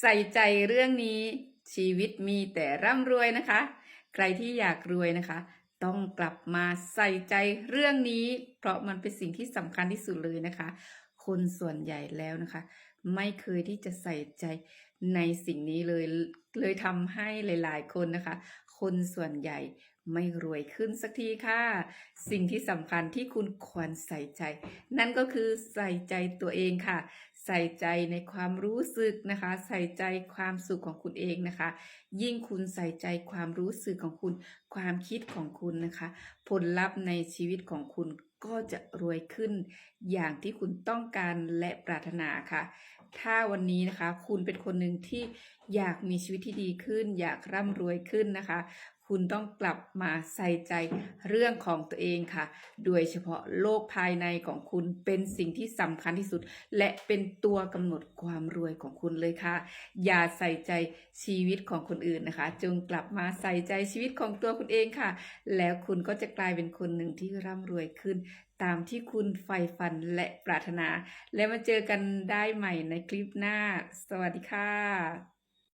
ใส่ใจเรื่องนี้ชีวิตมีแต่ร่ำรวยนะคะ ใครที่อยากรวยนะคะ ต้องกลับมาใส่ใจเรื่องนี้ เพราะมันเป็นสิ่งที่สำคัญที่สุดเลยนะคะ คนส่วนใหญ่แล้วนะคะ ไม่เคยที่จะใส่ใจในสิ่งนี้เลยเลยทำให้หลาย ๆ คนนะคะ คนส่วนใหญ่ ไม่รวยขึ้นสักทีค่ะ สิ่งที่สำคัญที่คุณควรใส่ใจ นั่นก็คือใส่ใจตัวเองค่ะ ใส่ใจในความรู้สึกนะคะ ใส่ใจความสุขของคุณเองนะคะ ยิ่งคุณใส่ใจความรู้สึกของคุณ ความคิดของคุณนะคะ ผลลัพธ์ในชีวิตของคุณก็จะรวยขึ้น อย่างที่คุณต้องการและปรารถนาค่ะ ถ้าวันนี้นะคะ คุณเป็นคนหนึ่งที่อยากมีชีวิตที่ดีขึ้น อยากร่ำรวยขึ้นนะคะ คุณต้องกลับมาใส่ใจเรื่องของตัวเองค่ะ โดยเฉพาะโลกภายในของคุณเป็นสิ่งที่สำคัญที่สุด และเป็นตัวกำหนดความรวยของคุณเลยค่ะ อย่าใส่ใจชีวิตของคนอื่นนะคะ จงกลับมาใส่ใจชีวิตของตัวคุณเองค่ะ แล้วคุณก็จะกลายเป็นคนหนึ่งที่ร่ำรวยขึ้น ตามที่คุณใฝ่ฝันและปรารถนา แล้วมาเจอกันได้ใหม่ในคลิปหน้า สวัสดีค่ะ